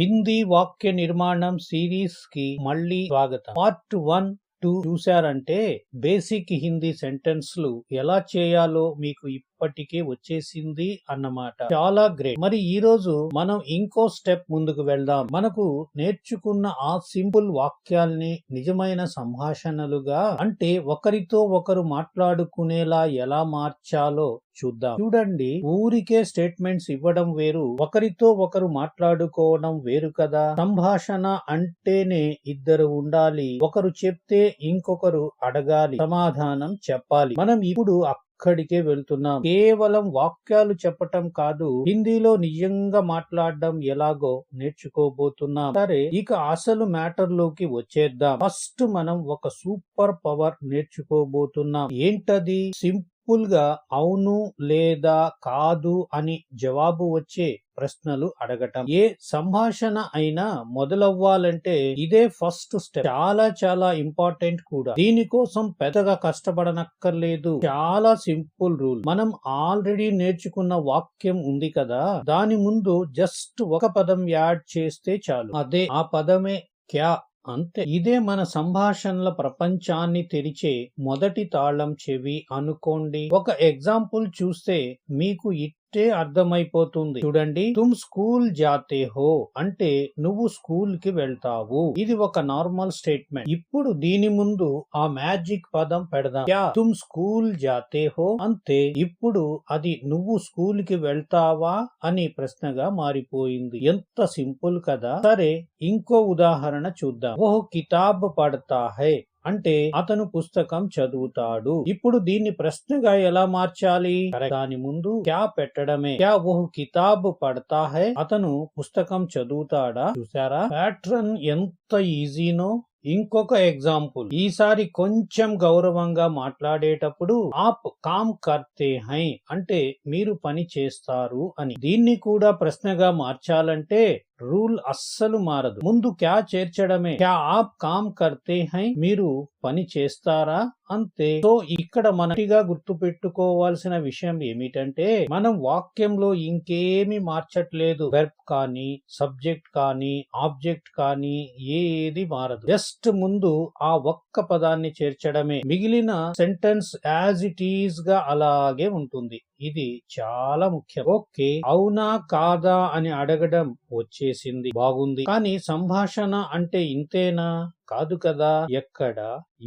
హిందీ వాక్య నిర్మాణం సిరీస్కి మళ్ళీ స్వాగతం. పార్ట్ వన్ టూ చూశారంటే బేసిక్ హిందీ సెంటెన్స్లు ఎలా చేయాలో మీకు ఇప్పటికే వచ్చేసింది అన్నమాట. చాలా గ్రేట్ మరి ఈ రోజు మనం ఇంకో స్టెప్ ముందుకు వెళ్దాం. మనకు నేర్చుకున్న ఆ సింపుల్ వాక్యాల్ని నిజమైన సంభాషణలుగా అంటే ఒకరితో ఒకరు మాట్లాడుకునేలా ఎలా మార్చాలో చూద్దాం. చూడండి ఊరికే స్టేట్మెంట్స్ ఇవ్వడం వేరు ఒకరితో ఒకరు మాట్లాడుకోవడం వేరు కదా? సంభాషణ అంటేనే ఇద్దరు ఉండాలి ఒకరు చెప్తే ఇంకొకరు అడగాలి సమాధానం చెప్పాలి. మనం ఇప్పుడు అక్కడికే వెళ్తున్నాం. కేవలం వాక్యాలు చెప్పటం కాదు హిందీలో నిజంగా మాట్లాడడం ఎలాగో నేర్చుకోబోతున్నాం. సరే ఇక అసలు మ్యాటర్లోకి వచ్చేద్దాం. ఫస్ట్ మనం ఒక సూపర్ పవర్ నేర్చుకోబోతున్నాం. ఏంటది? సింపుల్ గా అవును లేదా కాదు అని జవాబు వచ్చే ప్రశ్నలు అడగటం. ఏ సంభాషణ అయినా మొదలవ్వాలంటే ఇదే ఫస్ట్ స్టెప్. చాలా చాలా ఇంపార్టెంట్ కూడా. దీనికోసం పెద్దగా కష్టపడనక్కర్లేదు. చాలా సింపుల్ రూల్. మనం ఆల్రెడీ నేర్చుకున్న వాక్యం ఉంది కదా. దాని ముందు జస్ట్ ఒక పదం యాడ్ చేస్తే చాలు. అదే ఆ పదమే క్యా అంతే. ఇదే మన సంభాషణల ప్రపంచాన్ని తెరిచే మొదటి తాళం చెవి అనుకోండి. ఒక ఎగ్జాంపుల్ చూస్తే మీకు ఇట్టే అర్థమైపోతుంది. చూడండి తుమ్ స్కూల్ జాతే హో అంటే నువ్వు స్కూల్కి వెళ్తావు ఇది ఒక నార్మల్ స్టేట్మెంట్. ఇప్పుడు దీని ముందు ఆ మ్యాజిక్ పదం పెడదాం. యా తుమ్ స్కూల్ జాతే హో అంతే ఇప్పుడు అది నువ్వు స్కూల్కి వెళ్తావా అని ప్రశ్నగా మారిపోయింది. ఎంత సింపుల్ కదా. సరే ఇంకో ఉదాహరణ చూద్దాం. ఓ కితాబ్ పడతా హై. అంటే అతను పుస్తకం చదువుతాడు. ఇప్పుడు దీన్ని ప్రశ్నగా ఎలా మార్చాలి? దాని ముందు క్యా పెట్టడమే? క్యా ఓహ్ కితాబ్ పడతా హై? అతను పుస్తకం చదువుతాడా? చూసారా ప్యాట్రన్ ఎంత ఈజీనో? ఇంకొక ఎగ్జాంపుల్. ఈసారి కొంచెం గౌరవంగా మాట్లాడేటప్పుడు ఆప్ కామ్ కర్తే హై అంటే మీరు పని చేస్తారు అని. దీన్ని కూడా ప్రశ్నగా మార్చాలంటే రూల్ అస్సలు మారదు. ముందు క్యా చేర్చడమే? క్యా ఆప్ కామ్ కర్తే హై? మీరు పని చేస్తారా? అంతే. సో ఇక్కడ మనటిగా గుర్తు పెట్టుకోవాల్సిన విషయం ఏమిటంటే మనం వాక్యంలో ఇంకేమి మార్చట్లేదు. వెర్బ్ కానీ సబ్జెక్ట్ కానీ ఆబ్జెక్ట్ కానీ ఏది మారదు. జస్ట్ ముందు ఆ ఒక్క పదాన్ని చేర్చడమే. మిగిలిన సెంటెన్స్ యాజ్ ఇట్ ఈజ్గా అలాగే ఉంటుంది. ఇది చాలా ముఖ్యం. ఓకే అవునా కాదా అని అడగడం వచ్చేసింది. బాగుంది. కానీ సంభాషణ అంటే ఇంతేనా? కాదు కదా. ఎక్కడ?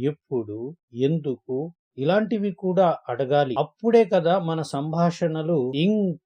ఎప్పుడు? ఎందుకు? ఇలాంటివి కూడా అడగాలి. అప్పుడే కదా మన సంభాషణలు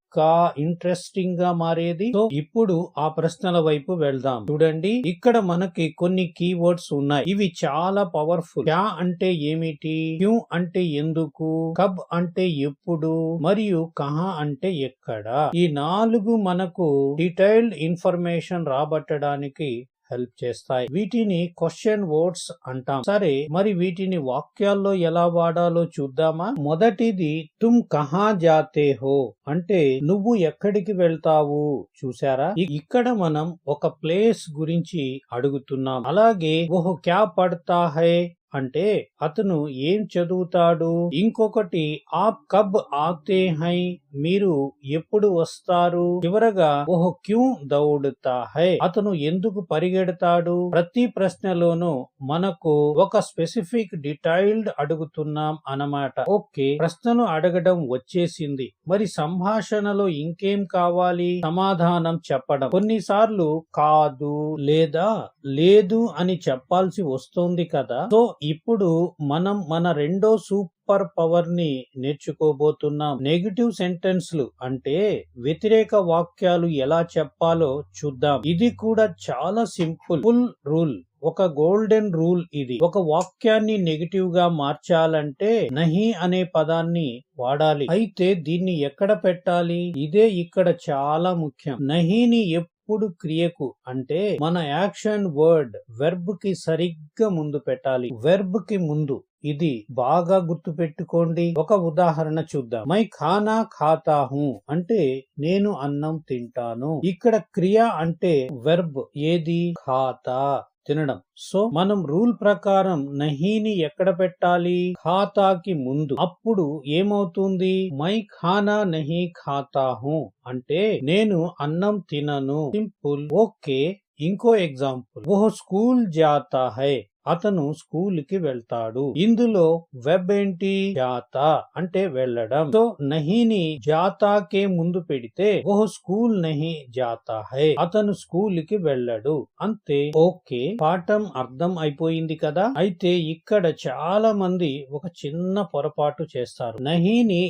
ఇంకా ఇంట్రెస్టింగ్గా మారేది. సో ఇప్పుడు ఆ ప్రశ్నల వైపు వెళ్దాం. చూడండి ఇక్కడ మనకి కొన్ని కీవర్డ్స్ ఉన్నాయి. ఇవి చాలా పవర్ఫుల్ క్యా అంటే ఏమిటి? క్యూ అంటే ఎందుకు? కబ్ అంటే ఎప్పుడు? మరియు కహా అంటే ఎక్కడ? ఈ నాలుగు మనకు డీటెయిల్డ్ ఇన్ఫర్మేషన్ రాబట్టడానికి హెల్ప్ చేస్తాయి. వీటిని క్వశ్చన్ వర్డ్స్ అంటాం. సరే మరి వీటిని వాక్యాల్లో ఎలా వాడాలో చూద్దామా? మొదటిది తుమ్ కహా జాతే హో? అంటే నువ్వు ఎక్కడికి వెళ్తావు? చూసారా ఇక్కడ మనం ఒక ప్లేస్ గురించి అడుగుతున్నాం. అలాగే ఓహో క్యా పడతా హై? అంటే అతను ఏం చదువుతాడు? ఇంకొకటి ఆప్ కబ్ ఆతే హై మీరు ఎప్పుడు వస్తారు? చివరగా ఓహ్ క్యూ దౌడుతా హై. అతను ఎందుకు పరిగెడతాడు? ప్రతి ప్రశ్నలోనూ మనకు ఒక స్పెసిఫిక్ డిటైల్డ్ అడుగుతున్నాం అన్నమాట. ఓకే ప్రశ్నను అడగడం వచ్చేసింది. మరి సంభాషణలో ఇంకేం కావాలి? సమాధానం చెప్పడం. కొన్నిసార్లు కాదు లేదా లేదు అని చెప్పాల్సి వస్తుంది కదా. సో ఇప్పుడు మనం మన రెండో సూపర్ పవర్ని నేర్చుకోబోతున్నాం. నెగిటివ్ సెంటెన్స్లు అంటే వ్యతిరేక వాక్యాలు ఎలా చెప్పాలో చూద్దాం. ఇది కూడా చాలా సింపుల్. Full rule. ఒక గోల్డెన్ రూల్ ఇది. ఒక వాక్యాన్ని నెగిటివ్గా మార్చాలంటే నహి అనే పదాన్ని వాడాలి. అయితే దీన్ని ఎక్కడ పెట్టాలి? ఇదే ఇక్కడ చాలా ముఖ్యం. నహిని ఎప్పుడు క్రియకు అంటే మన యాక్షన్ వర్డ్ వెర్బ్కి సరిగ్గా ముందు పెట్టాలి. వెర్బ్కి ముందు. ఇది బాగా గుర్తు పెట్టుకోండి ఒక ఉదాహరణ చూద్దాం. మై ఖానా ఖాతా హూ అంటే నేను అన్నం తింటాను. ఇక్కడ క్రియ అంటే వెర్బ్. ఏది? ఖాతా. తినడం. సో మనం రూల్ ప్రకారం నహీని ఎక్కడ పెట్టాలి? ఖాతాకి ముందు. అప్పుడు ఏమవుతుంది? మై ఖానా నహీ ఖాతా హూ అంటే నేను అన్నం తినను. సింపుల్. ఓకే. ఇంకో ఎగ్జాంపుల్. ఓ స్కూల్ జాతా హై. అతను స్కూల్కి వెళ్తాడు. ఇందులో వెబ్ ఏంటి? జాత అంటే వెళ్ళడం. సో నహిని జాతాకే ముందు పెడితే ఓ స్కూల్ నహి జాతా హై అతను స్కూల్కి వెళ్ళడు. అంతే. ఓకే. పాఠం అర్థం అయిపోయింది కదా? అయితే ఇక్కడ చాలా మంది ఒక చిన్న పొరపాటు చేస్తారు. నహిని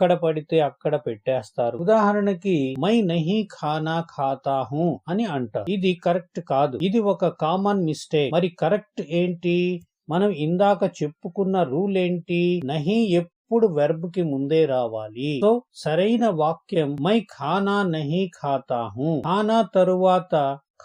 ఎక్కడ పడితే అక్కడ పెట్టేస్తారు. ఉదాహరణకి మై నహి ఖానా ఖాతా హూ అని అంటారు ఇది కరెక్ట్ కాదు. ఇది ఒక కామన్ మిస్టేక్. మరి కరెక్ట్ ఏంటి? మనం ఇందాక చెప్పుకున్న రూల్ ఏంటి? నహి ఎప్పుడు వెర్బ్కి ముందే రావాలి. సో సరైన వాక్యం మై ఖానా నహి ఖాతా హూ ఖానా తరువాత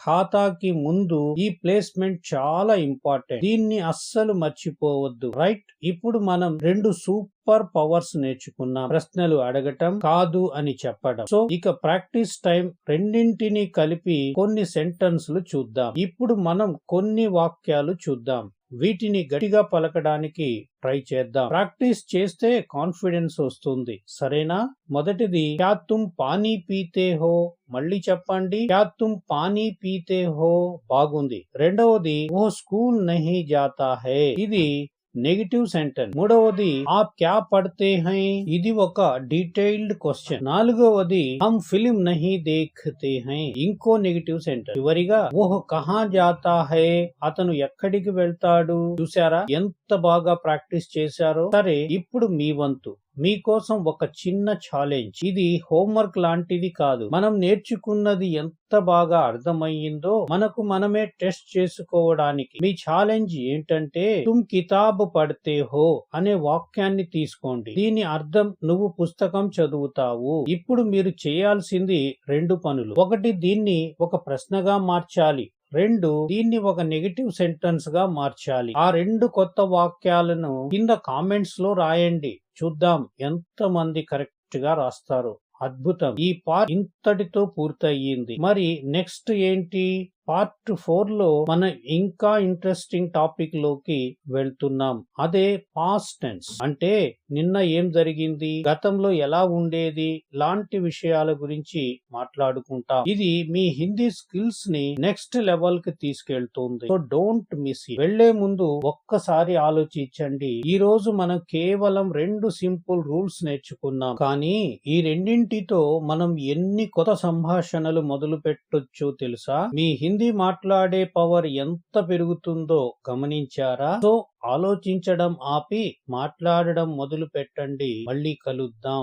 ఖాతాకి ముందు ఈ ప్లేస్మెంట్ చాలా ఇంపార్టెంట్. దీన్ని అస్సలు మర్చిపోవద్దు. రైట్? ఇప్పుడు మనం రెండు సూపర్ పవర్స్ నేర్చుకున్నాం. ప్రశ్నలు అడగటం కాదు అని చెప్పడం. సో ఇక ప్రాక్టీస్ టైం రెండింటిని కలిపి కొన్ని సెంటెన్స్లు చూద్దాం. ఇప్పుడు మనం కొన్ని వాక్యాలు చూద్దాం. వీటిని గట్టిగా పలకడానికి ట్రై చేద్దాం. ప్రాక్టీస్ చేస్తే కాన్ఫిడెన్స్ వస్తుంది. సరేనా? మొదటిది క్యా తుమ్ పానీ పీతే హో? మళ్ళీ చెప్పండి. క్యా తుమ్ పానీ పీతే హో? బాగుంది. రెండవది ఓ స్కూల్ నహి జాతా హై. ఇది నెగిటివ్ సెంటెన్స్ మూడవది ఆప్ క్యా పడితే హై? ఇది ఒక డీటెయిల్డ్ క్వశ్చన్ నాలుగవది హమ్ ఫిలిం నహి దేఖతే హై? ఇంకో నెగిటివ్ సెంటెన్స్ చివరిగా ఓహ్ కహా జాతా హై? అతను ఎక్కడికి వెళ్తాడు? చూసారా ఎంత బాగా ప్రాక్టీస్ చేశారో? సరే ఇప్పుడు మీ వంతు. మీకోసం ఒక చిన్న ఛాలెంజ్ ఇది హోంవర్క్ లాంటిది కాదు. మనం నేర్చుకున్నది ఎంత బాగా అర్థమయ్యిందో మనకు మనమే టెస్ట్ చేసుకోవడానికి. మీ ఛాలెంజ్ ఏంటంటే తుమ్ కితాబ్ పడితే హో అనే వాక్యాన్ని తీసుకోండి. దీని అర్థం నువ్వు పుస్తకం చదువుతావు. ఇప్పుడు మీరు చేయాల్సింది రెండు పనులు. ఒకటి దీన్ని ఒక ప్రశ్నగా మార్చాలి. రెండు దీన్ని ఒక నెగటివ్ సెంటెన్స్గా మార్చాలి. ఆ రెండు కొత్త వాక్యాలను కింద కామెంట్స్లో రాయండి. చూద్దాం ఎంత మంది కరెక్ట్గా రాస్తారు. అద్భుతం. ఈ పార్ట్ ఇంతటితో పూర్తయింది మరి నెక్స్ట్ ఏంటి? పార్ట్ ఫోర్లో మనం ఇంకా ఇంట్రెస్టింగ్ టాపిక్లోకి వెళ్తున్నాం. అదే పాస్ట్ టెన్స్ అంటే నిన్న ఏం జరిగింది? గతంలో ఎలా ఉండేది? లాంటి విషయాల గురించి మాట్లాడుకుంటాం. ఇది మీ హిందీ స్కిల్స్ని నెక్స్ట్ లెవెల్కి తీసుకెళ్తుంది సో డోంట్ మిస్ వెళ్ళే ముందు ఒక్కసారి ఆలోచించండి. ఈ రోజు మనం కేవలం రెండు సింపుల్ రూల్స్ నేర్చుకున్నాం. కానీ ఈ రెండింటితో మనం ఎన్ని కొత్త సంభాషణలు మొదలు పెట్టొచ్చో తెలుసా? మీ హిందీ హిందీ మాట్లాడే పవర్ ఎంత పెరుగుతుందో గమనించారా? సో ఆలోచించడం ఆపి మాట్లాడడం మొదలు పెట్టండి మళ్ళీ కలుద్దాం.